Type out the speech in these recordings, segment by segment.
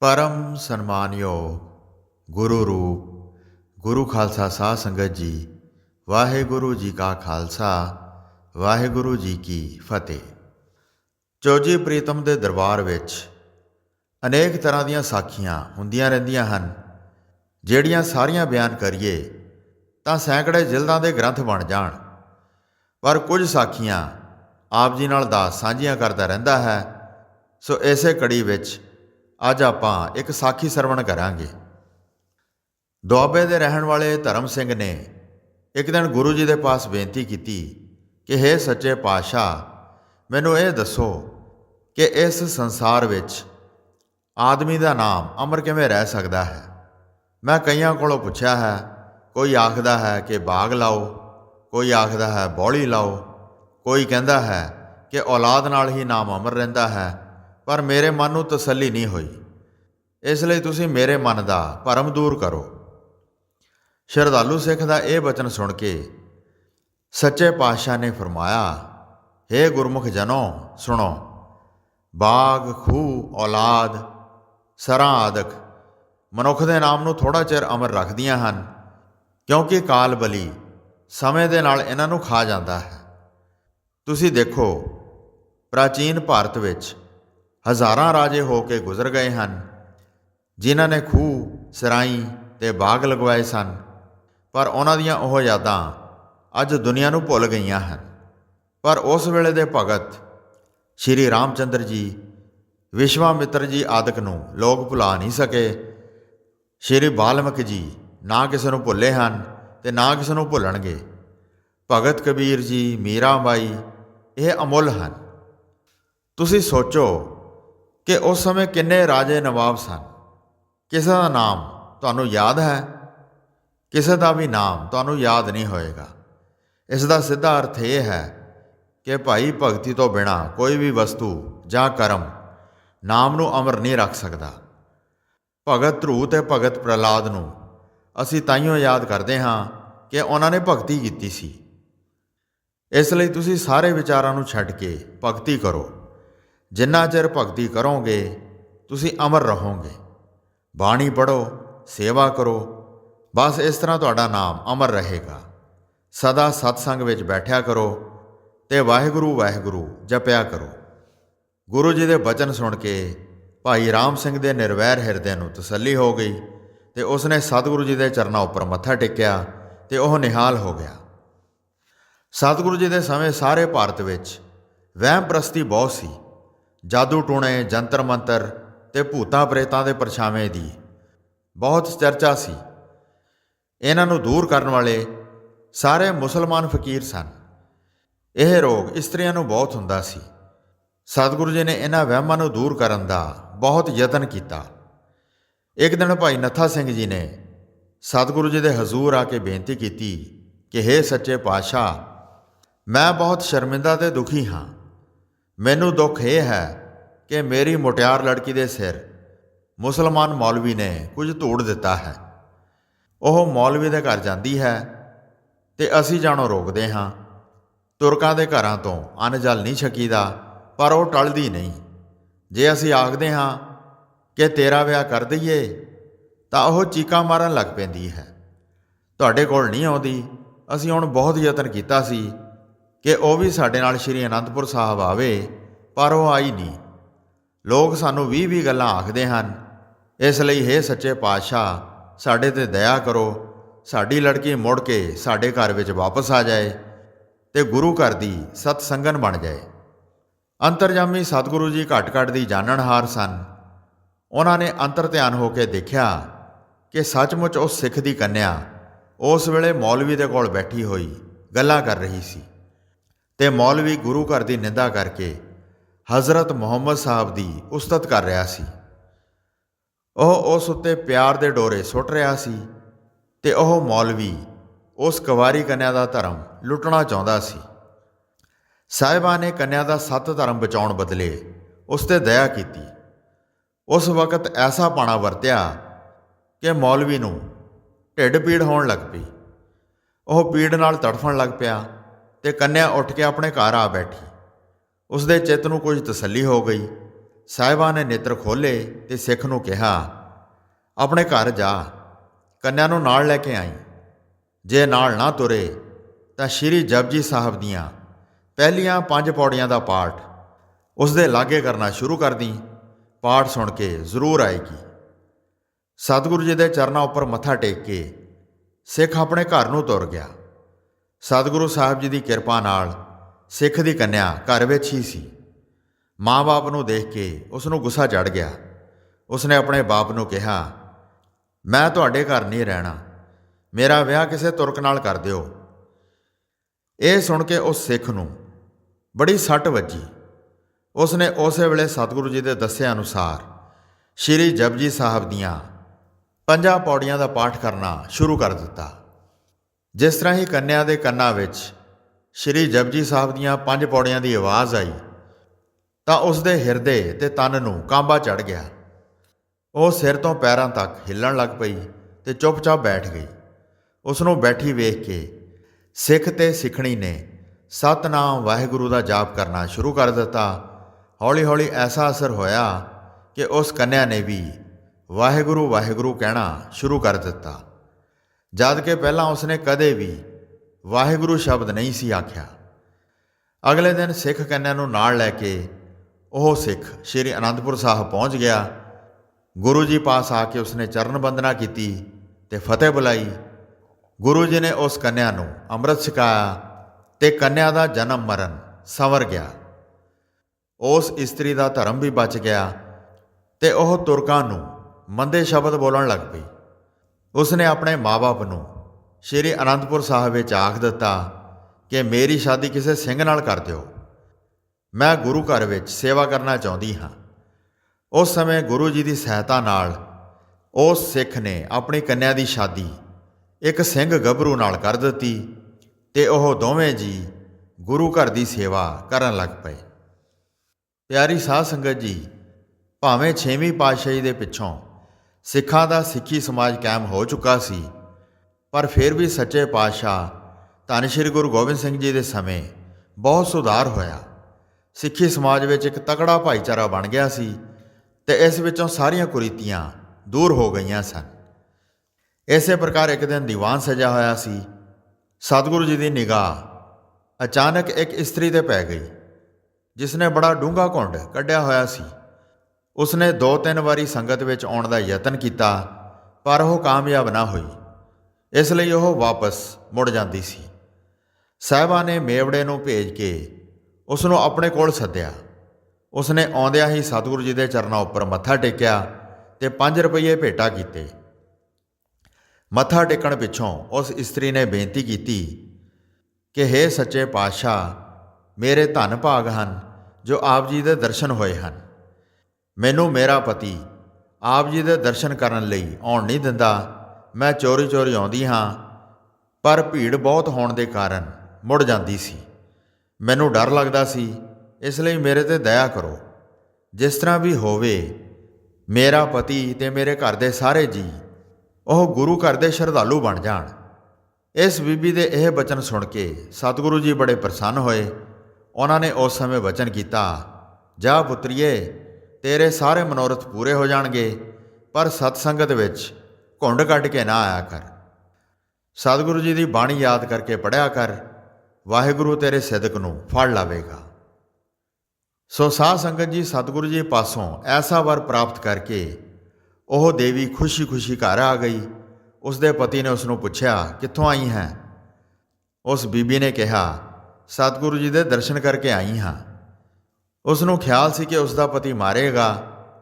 ਪਰਮ ਸਨਮਾਨਯੋਗ ਗੁਰੂ ਰੂਪ, ਗੁਰੂ ਖਾਲਸਾ ਸਾਧ ਸੰਗਤ ਜੀ, ਵਾਹਿਗੁਰੂ ਜੀ ਕਾ ਖਾਲਸਾ, ਵਾਹਿਗੁਰੂ ਜੀ ਕੀ ਫਤਿਹ। ਚੌਜੀ ਪ੍ਰੀਤਮ ਦੇ ਦਰਬਾਰ ਵਿੱਚ ਅਨੇਕ ਤਰ੍ਹਾਂ ਦੀਆਂ ਸਾਖੀਆਂ ਹੁੰਦੀਆਂ ਰਹਿੰਦੀਆਂ ਹਨ। ਜਿਹੜੀਆਂ ਸਾਰੀਆਂ ਬਿਆਨ ਕਰੀਏ ਤਾਂ ਸੈਂਕੜੇ ਜਿਲਦਾਂ ਦੇ ਗ੍ਰੰਥ ਬਣ ਜਾਣ। ਪਰ ਕੁਝ ਸਾਖੀਆਂ ਆਪ ਜੀ ਨਾਲ ਦਾਸ ਸਾਂਝੀਆਂ ਕਰਦਾ ਰਹਿੰਦਾ ਹੈ। ਸੋ ਇਸੇ ਕੜੀ ਵਿੱਚ ਅੱਜ ਆਪਾਂ ਇੱਕ ਸਾਖੀ ਸਰਵਣ ਕਰਾਂਗੇ। ਦੁਆਬੇ ਦੇ ਰਹਿਣ ਵਾਲੇ ਧਰਮ ਸਿੰਘ ਨੇ ਇੱਕ ਦਿਨ ਗੁਰੂ ਜੀ ਦੇ ਪਾਸ ਬੇਨਤੀ ਕੀਤੀ ਕਿ हे ਸੱਚੇ ਪਾਤਸ਼ਾਹ, ਮੈਨੂੰ ਇਹ ਦੱਸੋ ਕਿ ਇਸ ਸੰਸਾਰ ਵਿੱਚ ਆਦਮੀ ਦਾ ਨਾਮ ਅਮਰ ਕਿਵੇਂ ਰਹਿ ਸਕਦਾ ਹੈ? ਮੈਂ ਕਈਆਂ ਕੋਲੋਂ ਪੁੱਛਿਆ ਹੈ, ਕੋਈ ਆਖਦਾ ਹੈ ਕਿ ਬਾਗ ਲਾਓ, ਕੋਈ ਆਖਦਾ ਹੈ ਬੌਲੀ ਲਾਓ, ਕੋਈ ਕਹਿੰਦਾ ਹੈ ਕਿ ਔਲਾਦ ਨਾਲ ਹੀ ਨਾਮ ਅਮਰ ਰਹਿੰਦਾ ਹੈ, ਪਰ ਮੇਰੇ ਮਨ ਨੂੰ ਤਸੱਲੀ ਨਹੀਂ ਹੋਈ। ਇਸ ਲਈ ਤੁਸੀਂ ਮੇਰੇ ਮਨ ਦਾ ਭਰਮ ਦੂਰ ਕਰੋ। ਸ਼ਰਧਾਲੂ ਸਿੱਖ ਦਾ ਇਹ ਬਚਨ ਸੁਣ ਕੇ ਸੱਚੇ ਪਾਤਸ਼ਾਹ ਨੇ ਫਰਮਾਇਆ हे ਗੁਰਮੁਖ ਜਨੋ, ਸੁਣੋ। ਬਾਗ, ਖੂਹ, ਔਲਾਦ, ਸਰਾਂ ਆਦਿਕ ਮਨੁੱਖ ਦੇ ਨਾਮ ਨੂੰ ਥੋੜਾ ਚਿਰ ਅਮਰ ਰੱਖਦੀਆਂ ਹਨ, ਕਿਉਂਕਿ ਕਾਲ ਬਲੀ ਸਮੇਂ ਦੇ ਨਾਲ ਇਹਨਾਂ ਨੂੰ ਖਾ ਜਾਂਦਾ ਹੈ। ਤੁਸੀਂ ਦੇਖੋ, ਪ੍ਰਾਚੀਨ ਭਾਰਤ ਵਿੱਚ ਹਜ਼ਾਰਾਂ ਰਾਜੇ ਹੋ ਕੇ ਗੁਜ਼ਰ ਗਏ ਹਨ। ਜਿਨ੍ਹਾਂ ਨੇ ਖੂਹ, ਸਰਾਈ ਤੇ ਬਾਗ ਲਗਵਾਏ ਸਨ। ਪਰ ਉਹਨਾਂ ਦੀਆਂ ਉਹ ਯਾਦਾਂ ਅੱਜ ਦੁਨੀਆ ਨੂੰ ਭੁੱਲ ਗਈਆਂ ਹਨ। ਪਰ ਉਸ ਵੇਲੇ ਦੇ ਭਗਤ ਸ਼੍ਰੀ ਰਾਮਚੰਦਰ ਜੀ, ਵਿਸ਼ਵਾਮਿੱਤਰ ਜੀ ਆਦਿਕ ਨੂੰ ਲੋਕ ਭੁਲਾ ਨਹੀਂ ਸਕੇ। ਸ਼੍ਰੀ ਬਾਲਮਕ ਜੀ ਨਾ ਕਿਸੇ ਨੂੰ ਭੁੱਲੇ ਹਨ ਤੇ ਨਾ ਕਿਸੇ ਨੂੰ ਭੁੱਲਣਗੇ। ਭਗਤ ਕਬੀਰ ਜੀ, ਮੀਰਾ ਬਾਈ ਇਹ ਅਮੁੱਲ ਹਨ। ਤੁਸੀਂ ਸੋਚੋ ਕਿ ਉਸ ਸਮੇਂ ਕਿੰਨੇ ਰਾਜੇ ਨਵਾਬ ਸਨ। ਕਿਸੇ ਦਾ ਨਾਮ ਤੁਹਾਨੂੰ ਯਾਦ ਹੈ? ਕਿਸੇ ਦਾ ਵੀ ਨਾਮ ਤੁਹਾਨੂੰ ਯਾਦ ਨਹੀਂ ਹੋਏਗਾ। ਇਸ ਦਾ ਸਿੱਧਾ ਅਰਥ ਇਹ ਹੈ ਕਿ ਭਾਈ ਭਗਤੀ ਤੋਂ ਬਿਨਾ ਕੋਈ ਵੀ ਵਸਤੂ ਜਾਂ ਕਰਮ ਨਾਮ ਨੂੰ ਅਮਰ ਨਹੀਂ ਰੱਖ ਸਕਦਾ। ਭਗਤ ਧਰੂ ਤੇ ਭਗਤ ਪ੍ਰਲਾਦ ਨੂੰ ਅਸੀਂ ਤਾਈਓ ਯਾਦ ਕਰਦੇ ਹਾਂ ਕਿ ਉਹਨਾਂ ਨੇ ਭਗਤੀ ਕੀਤੀ ਸੀ। ਇਸ ਲਈ ਤੁਸੀਂ ਸਾਰੇ ਵਿਚਾਰਾਂ ਨੂੰ ਛੱਡ ਕੇ ਭਗਤੀ ਕਰੋ। ਜਿੰਨਾ ਚਿਰ ਭਗਤੀ ਕਰੋਗੇ, ਤੁਸੀਂ ਅਮਰ ਰਹੋਗੇ। ਬਾਣੀ ਪੜੋ ਸੇਵਾ ਕਰੋ। ਬਸ ਇਸ ਤਰ੍ਹਾਂ ਤੁਹਾਡਾ ਨਾਮ ਅਮਰ ਰਹੇਗਾ। ਸਦਾ ਸਤਸੰਗ ਵਿੱਚ ਬੈਠਿਆ ਕਰੋ ਤੇ ਵਾਹਿਗੁਰੂ ਵਾਹਿਗੁਰੂ ਜਪਿਆ ਕਰੋ। ਗੁਰੂ ਜੀ ਦੇ ਬਚਨ ਸੁਣ ਕੇ ਭਾਈ ਰਾਮ ਸਿੰਘ ਦੇ ਨਿਰਵੈਰ ਹਿਰਦੇ ਨੂੰ ਤਸੱਲੀ ਹੋ ਗਈ ਤੇ ਉਸਨੇ ਸਤਿਗੁਰੂ ਜੀ ਦੇ ਚਰਨਾਂ ਉੱਪਰ ਮੱਥਾ ਟੇਕਿਆ ਤੇ ਉਹ ਨਿਹਾਲ ਹੋ ਗਿਆ। ਸਤਿਗੁਰੂ ਜੀ ਦੇ ਸਮੇਂ ਸਾਰੇ ਭਾਰਤ ਵਿੱਚ ਵਹਿਮ ਪ੍ਰਸਤੀ ਬਹੁਤ ਸੀ। ਜਾਦੂ ਟੂਣੇ ਜੰਤਰ ਮੰਤਰ ਤੇ ਭੂਤਾਂ ਪ੍ਰੇਤਾਂ ਦੇ ਪਰਛਾਵੇਂ ਦੀ। ਬਹੁਤ ਚਰਚਾ ਸੀ। ਇਹਨਾਂ ਨੂੰ ਦੂਰ ਕਰਨ ਵਾਲੇ ਸਾਰੇ ਮੁਸਲਮਾਨ ਫਕੀਰ ਸਨ। ਇਹ ਰੋਗ ਇਸਤਰੀਆਂ ਨੂੰ ਬਹੁਤ ਹੁੰਦਾ ਸੀ। ਸਤਿਗੁਰੂ ਜੀ ਨੇ ਇਹਨਾਂ ਵਹਿਮਾਂ ਨੂੰ ਦੂਰ ਕਰਨ ਦਾ ਬਹੁਤ ਯਤਨ ਕੀਤਾ। ਇੱਕ ਦਿਨ ਭਾਈ ਨੱਥਾ ਸਿੰਘ ਜੀ ਨੇ ਸਤਿਗੁਰੂ ਜੀ ਦੇ ਹਜ਼ੂਰ ਆ ਕੇ ਬੇਨਤੀ ਕੀਤੀ ਕਿ हे ਸੱਚੇ ਪਾਤਸ਼ਾਹ, ਮੈਂ ਬਹੁਤ ਸ਼ਰਮਿੰਦਾ ਤੇ ਦੁਖੀ ਹਾਂ। ਮੈਨੂੰ ਦੁੱਖ ਇਹ ਹੈ ਕਿ ਮੇਰੀ ਮੁਟਿਆਰ ਲੜਕੀ ਦੇ ਸਿਰ ਮੁਸਲਮਾਨ ਮੌਲਵੀ ਨੇ ਕੁਝ ਧੂੜ ਦਿੱਤਾ ਹੈ। ਉਹ ਮੌਲਵੀ ਦੇ ਘਰ ਜਾਂਦੀ ਹੈ ਤੇ ਅਸੀਂ ਜਾਣੋ ਰੋਕਦੇ ਹਾਂ। ਤੁਰਕਾਂ ਦੇ ਘਰਾਂ ਤੋਂ ਅੰਨ ਜਲ ਨਹੀਂ ਛਕੀਦਾ, ਪਰ ਉਹ ਟਲਦੀ ਨਹੀਂ। ਜੇ ਅਸੀਂ ਆਖਦੇ ਹਾਂ ਕਿ ਤੇਰਾ ਵਿਆਹ ਕਰ ਦਈਏ, ਤਾਂ ਉਹ ਚੀਕਾਂ ਮਾਰਨ ਲੱਗ ਪੈਂਦੀ ਹੈ। ਤੁਹਾਡੇ ਕੋਲ ਨਹੀਂ ਆਉਂਦੀ। ਅਸੀਂ ਹੁਣ ਬਹੁਤ ਯਤਨ ਕੀਤਾ ਸੀ ਕਿ ਉਹ ਵੀ ਸਾਡੇ ਨਾਲ ਸ਼੍ਰੀ ਅਨੰਦਪੁਰ ਸਾਹਿਬ ਆਵੇ, ਪਰ ਉਹ ਆਈ ਨਹੀਂ। ਲੋਕ ਸਾਨੂੰ 20-20 ਗੱਲਾਂ ਆਖਦੇ ਹਨ। ਇਸ ਲਈ हे ਸੱਚੇ ਪਾਤਸ਼ਾਹ, ਸਾਡੇ ਤੇ ਦਇਆ ਕਰੋ। ਸਾਡੀ ਲੜਕੀ ਮੁੜ ਕੇ ਸਾਡੇ ਘਰ ਵਿੱਚ ਵਾਪਸ ਆ ਜਾਏ ਤੇ ਗੁਰੂ ਘਰ ਦੀ ਸਤ ਸੰਗਨ ਬਣ ਜਾਏ। ਅੰਤਰਜਾਮੀ ਸਤਿਗੁਰੂ ਜੀ ਘਟ ਘਟ ਦੀ ਜਾਣਨਹਾਰ ਸਨ। ਉਹਨਾਂ ਨੇ ਅੰਤਰ ਧਿਆਨ ਹੋ ਕੇ ਦੇਖਿਆ ਕਿ ਸੱਚਮੁੱਚ ਉਸ ਸਿੱਖ ਦੀ ਕੰਨਿਆ, ਉਸ ਵੇਲੇ ਮੌਲਵੀ ਦੇ ਕੋਲ ਬੈਠੀ ਹੋਈ ਗੱਲਾਂ ਕਰ ਰਹੀ ਸੀ ਤੇ ਮੌਲਵੀ ਗੁਰੂ ਘਰ ਦੀ ਨਿੰਦਾ ਕਰਕੇ ਹਜ਼ਰਤ ਮੁਹੰਮਦ ਸਾਹਿਬ ਦੀ ਉਸਤਤ ਕਰ ਰਿਹਾ ਸੀ। ਉਹ ਉਸ ਉੱਤੇ ਪਿਆਰ ਦੇ ਡੋਰੇ ਸੁੱਟ ਰਿਹਾ ਸੀ ਤੇ ਉਹ ਮੌਲਵੀ ਉਸ ਕੁਵਾਰੀ ਕੰਨਿਆ ਦਾ ਧਰਮ ਲੁੱਟਣਾ ਚਾਹੁੰਦਾ ਸੀ। ਸਾਹਿਬਾਂ ਨੇ ਕੰਨਿਆ ਦਾ ਸੱਤ ਧਰਮ ਬਚਾਉਣ ਬਦਲੇ ਉਸ ਤੇ ਦਇਆ ਕੀਤੀ। ਉਸ ਵਕਤ ਐਸਾ ਪਾਣਾ ਵਰਤਿਆ ਕਿ ਮੌਲਵੀ ਨੂੰ ਢਿੱਡ ਪੀੜ ਹੋਣ ਲੱਗ ਪਈ। ਉਹ ਪੀੜ ਨਾਲ ਤੜਫਣ ਲੱਗ ਪਿਆ ਤੇ ਕੰਨਿਆ ਉੱਠ ਕੇ ਆਪਣੇ ਘਰ ਆ ਬੈਠੀ। ਉਸ ਦੇ ਚਿੱਤ ਨੂੰ ਕੁਝ ਤਸੱਲੀ ਹੋ ਗਈ। ਸਾਹਿਬਾਂ ਨੇ ਨੇਤਰ ਖੋਲੇ ਤੇ ਸਿੱਖ ਨੂੰ ਕਿਹਾ, ਆਪਣੇ ਘਰ ਜਾ, ਕੰਨਿਆ ਨੂੰ ਨਾਲ ਲੈ ਕੇ ਆਈ। ਜੇ ਨਾਲ ਨਾ ਤੁਰੇ, ਤਾਂ ਸ਼੍ਰੀ ਜਪਜੀ ਸਾਹਿਬ ਦੀਆਂ ਪਹਿਲੀਆਂ ਪੰਜ ਪੌੜੀਆਂ ਦਾ ਪਾਠ ਉਸ ਦੇ ਲਾਗੇ ਕਰਨਾ ਸ਼ੁਰੂ ਕਰ ਦੀ। ਪਾਠ ਸੁਣ ਕੇ ਜ਼ਰੂਰ ਆਏਗੀ। ਸਤਿਗੁਰੂ ਜੀ ਦੇ ਚਰਨਾਂ ਉੱਪਰ ਮੱਥਾ ਟੇਕ ਕੇ ਸਿੱਖ ਆਪਣੇ ਘਰ ਨੂੰ ਤੁਰ ਗਿਆ। ਸਤਿਗੁਰੂ ਸਾਹਿਬ ਜੀ ਦੀ ਕਿਰਪਾ ਨਾਲ ਸਿੱਖ ਦੀ ਕੰਨਿਆ ਘਰ ਵਿੱਚ ਹੀ ਸੀ। ਮਾਂ-ਬਾਪ ਨੂੰ ਦੇਖ ਕੇ ਉਸ ਨੂੰ ਗੁੱਸਾ ਚੜ ਗਿਆ। ਉਸਨੇ ਆਪਣੇ ਬਾਪ ਨੂੰ ਕਿਹਾ, ਮੈਂ ਤੁਹਾਡੇ ਘਰ ਨਹੀਂ ਰਹਿਣਾ। ਮੇਰਾ ਵਿਆਹ ਕਿਸੇ ਤੁਰਕ ਨਾਲ ਕਰ ਦਿਓ। ਇਹ ਸੁਣ ਕੇ ਉਸ ਸਿੱਖ ਨੂੰ ਬੜੀ ਸੱਟ ਵੱਜੀ। ਉਸਨੇ ਉਸੇ ਵੇਲੇ ਸਤਿਗੁਰੂ ਜੀ ਦੇ ਦੱਸਿਆ ਅਨੁਸਾਰ ਸ਼੍ਰੀ ਜਪਜੀ ਸਾਹਿਬ ਦੀਆਂ ਪੰਜਾਂ ਪੌੜੀਆਂ ਦਾ ਪਾਠ ਕਰਨਾ ਸ਼ੁਰੂ ਕਰ ਦਿੱਤਾ। ਜਿਸ ਤਰ੍ਹਾਂ ਹੀ ਕੰਨਿਆ ਦੇ ਕੰਨਾਂ ਵਿੱਚ ਸ਼੍ਰੀ ਜਪਜੀ ਸਾਹਿਬ ਦੀਆਂ ਪੰਜ ਪੌੜੀਆਂ ਦੀ ਆਵਾਜ਼ ਆਈ। ਤਾਂ ਉਸ ਦੇ ਹਿਰਦੇ ਤੇ ਤਨ ਨੂੰ ਕਾਂਬਾ ਚੜ ਗਿਆ। ਉਹ ਸਿਰ ਤੋਂ ਪੈਰਾਂ ਤੱਕ ਹਿੱਲਣ ਲੱਗ ਪਈ ਤੇ ਚੁੱਪਚਾਪ ਬੈਠ ਗਈ। ਉਸ ਨੂੰ ਬੈਠੀ ਵੇਖ ਕੇ ਸਿੱਖ ਤੇ ਸਿੱਖਣੀ ਨੇ ਸਤਨਾਮ ਵਾਹਿਗੁਰੂ ਦਾ ਜਾਪ ਕਰਨਾ ਸ਼ੁਰੂ ਕਰ ਦਿੱਤਾ। ਹੌਲੀ-ਹੌਲੀ ਐਸਾ ਅਸਰ ਹੋਇਆ ਕਿ ਉਸ ਕੰਨਿਆ ਨੇ ਵੀ ਵਾਹਿਗੁਰੂ ਵਾਹਿਗੁਰੂ ਕਹਿਣਾ ਸ਼ੁਰੂ ਕਰ ਦਿੱਤਾ। ਜਦ ਕਿ ਪਹਿਲਾਂ ਉਸਨੇ ਕਦੇ ਵੀ ਵਾਹਿਗੁਰੂ ਸ਼ਬਦ ਨਹੀਂ ਸੀ ਆਖਿਆ। ਅਗਲੇ ਦਿਨ ਸਿੱਖ ਕੰਨਿਆ ਨੂੰ ਨਾਲ ਲੈ ਕੇ ਉਹ ਸਿੱਖ ਸ਼੍ਰੀ ਅਨੰਦਪੁਰ ਸਾਹਿਬ ਪਹੁੰਚ ਗਿਆ। ਗੁਰੂ ਜੀ ਪਾਸ ਆ ਕੇ ਉਸਨੇ ਚਰਨ ਬੰਦਨਾ ਕੀਤੀ ਤੇ ਫਤਿਹ ਬੁਲਾਈ। ਗੁਰੂ ਜੀ ਨੇ ਉਸ ਕੰਨਿਆ ਨੂੰ ਅੰਮ੍ਰਿਤ ਛਕਾਇਆ ਤੇ ਕੰਨਿਆ ਦਾ ਜਨਮ ਮਰਨ ਸੰਵਰ ਗਿਆ। ਉਸ ਇਸਤਰੀ ਦਾ ਧਰਮ ਵੀ ਬਚ ਗਿਆ ਤੇ ਉਹ ਤੁਰਕਾਂ ਨੂੰ ਮੰਦੇ ਸ਼ਬਦ ਬੋਲਣ ਲੱਗ ਪਈ। ਉਸਨੇ ਆਪਣੇ ਮਾਪੇ ਨੂੰ ਸ਼੍ਰੀ ਅਨੰਦਪੁਰ ਸਾਹਿਬ ਵਿੱਚ ਆਖ ਦਿੱਤਾ ਕਿ ਮੇਰੀ ਸ਼ਾਦੀ ਕਿਸੇ ਸਿੰਘ ਨਾਲ ਕਰ ਦਿਓ। ਮੈਂ ਗੁਰੂ ਘਰ ਵਿੱਚ ਸੇਵਾ ਕਰਨਾ ਚਾਹੁੰਦੀ ਹਾਂ। ਉਸ ਸਮੇਂ ਗੁਰੂ ਜੀ ਦੀ ਸਹਾਇਤਾ ਨਾਲ ਉਸ ਸਿੱਖ ਨੇ ਆਪਣੀ ਕੰਨਿਆ ਦੀ ਸ਼ਾਦੀ ਇੱਕ ਸਿੰਘ ਗੱਭਰੂ ਨਾਲ ਕਰ ਦਿੱਤੀ ਤੇ ਉਹ ਦੋਵੇਂ ਜੀ ਗੁਰੂ ਘਰ ਦੀ ਸੇਵਾ ਕਰਨ ਲੱਗ ਪਏ। ਪਿਆਰੀ ਸਾਧ ਸੰਗਤ ਜੀ, ਭਾਵੇਂ 6ਵੀਂ ਪਾਤਸ਼ਾਹੀ ਦੇ ਪਿੱਛੋਂ ਸਿੱਖਾਂ ਦਾ ਸਿੱਖੀ ਸਮਾਜ ਕਾਇਮ ਹੋ ਚੁੱਕਾ ਸੀ ਪਰ ਫਿਰ ਵੀ ਸੱਚੇ ਪਾਤਸ਼ਾਹ ਧੰਨ ਸ਼੍ਰੀ ਗੁਰੂ ਗੋਬਿੰਦ ਸਿੰਘ ਜੀ ਦੇ ਸਮੇਂ ਬਹੁਤ ਸੁਧਾਰ ਹੋਇਆ। ਸਿੱਖੀ ਸਮਾਜ ਵਿੱਚ ਇੱਕ ਤਕੜਾ ਭਾਈਚਾਰਾ ਬਣ ਗਿਆ ਸੀ ਤੇ ਇਸ ਵਿੱਚੋਂ ਸਾਰੀਆਂ ਕੁਰੀਤੀਆਂ ਦੂਰ ਹੋ ਗਈਆਂ ਸਨ। ਇਸੇ ਪ੍ਰਕਾਰ ਇੱਕ ਦਿਨ ਦੀਵਾਨ ਸਜਾ ਹੋਇਆ ਸੀ। ਸਤਿਗੁਰੂ ਜੀ ਦੀ ਨਿਗਾਹ ਅਚਾਨਕ ਇੱਕ ਇਸਤਰੀ ਤੇ ਪੈ ਗਈ ਜਿਸ ਨੇ ਬੜਾ ਡੂੰਘਾ ਘੁੰਡ ਕੱਢਿਆ ਹੋਇਆ ਸੀ। ਉਸਨੇ ਦੋ ਤਿੰਨ ਵਾਰੀ ਸੰਗਤ ਵਿੱਚ ਆਉਣ ਦਾ ਯਤਨ ਕੀਤਾ, ਪਰ ਉਹ ਕਾਮਯਾਬ ਨਾ ਹੋਈ। ਇਸ ਲਈ ਉਹ ਵਾਪਸ ਮੁੜ ਜਾਂਦੀ ਸੀ। ਸਾਹਿਬਾ ਨੇ ਮੇਵੜੇ ਨੂੰ ਭੇਜ ਕੇ ਉਸ ਨੂੰ ਆਪਣੇ ਕੋਲ ਸੱਦਿਆ। ਉਸਨੇ ਆਉਂਦਿਆਂ ਹੀ ਸਤਿਗੁਰੂ ਜੀ ਦੇ ਚਰਨਾਂ ਉੱਪਰ ਮੱਥਾ ਟੇਕਿਆ ਤੇ 5 ਰੁਪਏ ਭੇਟਾ ਕੀਤੇ। ਮੱਥਾ ਟੇਕਣ ਪਿੱਛੋਂ ਉਸ ਇਸਤਰੀ ਨੇ ਬੇਨਤੀ ਕੀਤੀ ਕਿ हे ਸੱਚੇ ਪਾਤਸ਼ਾਹ, ਮੇਰੇ ਧੰਨ ਭਾਗ ਹਨ ਜੋ ਆਪ ਜੀ ਦੇ ਦਰਸ਼ਨ ਹੋਏ ਹਨ। ਮੈਨੂੰ ਮੇਰਾ ਪਤੀ ਆਪ ਜੀ ਦੇ ਦਰਸ਼ਨ ਕਰਨ ਲਈ ਆਉਣ ਨਹੀਂ ਦਿੰਦਾ। ਮੈਂ ਚੋਰੀ ਚੋਰੀ ਆਉਂਦੀ ਹਾਂ, ਪਰ ਭੀੜ ਬਹੁਤ ਹੋਣ ਦੇ ਕਾਰਨ ਮੁੜ ਜਾਂਦੀ ਸੀ। ਮੈਨੂੰ ਡਰ ਲੱਗਦਾ ਸੀ, ਇਸ ਲਈ ਮੇਰੇ ਤੇ ਦਇਆ ਕਰੋ। ਜਿਸ ਤਰ੍ਹਾਂ ਵੀ ਹੋਵੇ, ਮੇਰਾ ਪਤੀ ਤੇ ਮੇਰੇ ਘਰ ਦੇ ਸਾਰੇ ਜੀ, ਉਹ ਗੁਰੂ ਘਰ ਦੇ ਸ਼ਰਧਾਲੂ ਬਣ ਜਾਣ। ਇਸ ਬੀਬੀ ਦੇ ਇਹ ਬਚਨ ਸੁਣ ਕੇ ਸਤਿਗੁਰੂ ਜੀ ਬੜੇ ਪ੍ਰਸੰਨ ਹੋਏ। ਉਹਨਾਂ ਨੇ ਉਸ ਸਮੇਂ ਵਚਨ ਕੀਤਾ, ਜਾ ਪੁੱਤਰੀਏ, ਤੇਰੇ ਸਾਰੇ ਮਨੋਰਥ ਪੂਰੇ ਹੋ ਜਾਣਗੇ, ਪਰ ਸਤਸੰਗਤ ਵਿੱਚ ਘੁੰਡ ਕੱਢ ਕੇ ਨਾ ਆਇਆ ਕਰ। ਸਤਿਗੁਰੂ ਜੀ ਦੀ ਬਾਣੀ ਯਾਦ ਕਰਕੇ ਪੜਿਆ ਕਰ। ਵਾਹਿਗੁਰੂ ਤੇਰੇ ਸਿਦਕ ਨੂੰ ਫੜ ਲਾਵੇਗਾ। ਸੋ ਸਾਧ ਸੰਗਤ ਜੀ, ਸਤਿਗੁਰੂ ਜੀ ਪਾਸੋਂ ਐਸਾ ਵਰ ਪ੍ਰਾਪਤ ਕਰਕੇ ਉਹ ਦੇਵੀ ਖੁਸ਼ੀ-ਖੁਸ਼ੀ ਘਰ ਆ ਗਈ। ਉਸ ਦੇ ਪਤੀ ਨੇ ਉਸ ਨੂੰ ਪੁੱਛਿਆ, ਕਿੱਥੋਂ ਆਈ ਹੈ? ਉਸ ਬੀਬੀ ਨੇ ਕਿਹਾ, ਸਤਿਗੁਰੂ ਜੀ ਦੇ ਦਰਸ਼ਨ ਕਰਕੇ ਆਈ ਹਾਂ। ਉਸ ਨੂੰ ਖਿਆਲ ਸੀ ਕਿ ਉਸ ਦਾ ਪਤੀ ਮਾਰੇਗਾ,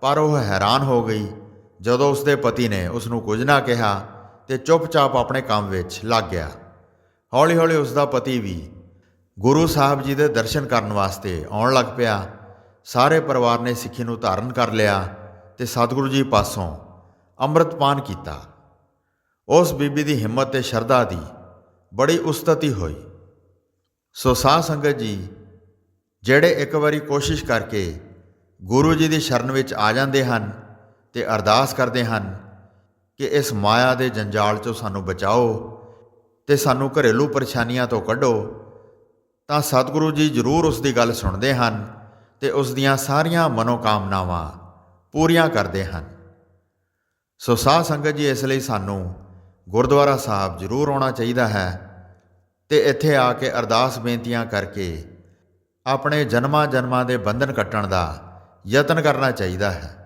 ਪਰ ਉਹ ਹੈਰਾਨ ਹੋ ਗਈ। ਜਦੋਂ ਉਸਦੇ ਪਤੀ ਨੇ ਉਸ ਨੂੰ ਕੁਝ ਨਾ ਕਿਹਾ ਤੇ ਚੁੱਪਚਾਪ ਆਪਣੇ ਕੰਮ ਵਿੱਚ ਲੱਗ ਗਿਆ। ਹੌਲੀ-ਹੌਲੀ ਉਸ ਦਾ ਪਤੀ ਵੀ ਗੁਰੂ ਸਾਹਿਬ ਜੀ ਦੇ ਦਰਸ਼ਨ ਕਰਨ ਵਾਸਤੇ ਆਉਣ ਲੱਗ ਪਿਆ। ਸਾਰੇ ਪਰਿਵਾਰ ਨੇ ਸਿੱਖੀ ਨੂੰ ਧਾਰਨ ਕਰ ਲਿਆ ਤੇ ਸਤਿਗੁਰੂ ਜੀ ਪਾਸੋਂ ਅੰਮ੍ਰਿਤਪਾਨ ਕੀਤਾ। ਉਸ ਬੀਬੀ ਦੀ ਹਿੰਮਤ ਤੇ ਸ਼ਰਧਾ ਦੀ ਬੜੀ ਉਸਤਤੀ ਹੋਈ। ਸੋ ਸਾਧ ਸੰਗਤ ਜੀ, ਜਿਹੜੇ ਇੱਕ ਵਾਰੀ ਕੋਸ਼ਿਸ਼ ਕਰਕੇ ਗੁਰੂ ਜੀ ਦੀ ਸ਼ਰਨ ਵਿੱਚ ਆ ਜਾਂਦੇ ਹਨ ਤੇ ਅਰਦਾਸ ਕਰਦੇ ਹਨ ਕਿ ਇਸ ਮਾਇਆ ਦੇ ਜੰਜਾਲ ਚੋਂ ਸਾਨੂੰ ਬਚਾਓ ਤੇ ਸਾਨੂੰ ਘਰੇਲੂ ਪਰੇਸ਼ਾਨੀਆਂ ਤੋਂ ਕੱਢੋ, ਤਾਂ ਸਤਿਗੁਰੂ ਜੀ ਜ਼ਰੂਰ ਉਸ ਦੀ ਗੱਲ ਸੁਣਦੇ ਹਨ ਤੇ ਉਸ ਦੀਆਂ ਸਾਰੀਆਂ ਮਨੋਕਾਮਨਾਵਾਂ ਪੂਰੀਆਂ ਕਰਦੇ ਹਨ। ਸੋ ਸਾਧ ਸੰਗਤ ਜੀ, ਇਸ ਲਈ ਸਾਨੂੰ ਗੁਰਦੁਆਰਾ ਸਾਹਿਬ ਜ਼ਰੂਰ ਆਉਣਾ ਚਾਹੀਦਾ ਹੈ ਤੇ ਇੱਥੇ ਆ ਕੇ ਅਰਦਾਸ ਬੇਨਤੀਆਂ ਕਰਕੇ ਆਪਣੇ ਜਨਮਾਂ ਜਨਮਾਂ ਦੇ ਬੰਧਨ ਕੱਟਣ ਦਾ ਯਤਨ ਕਰਨਾ ਚਾਹੀਦਾ ਹੈ।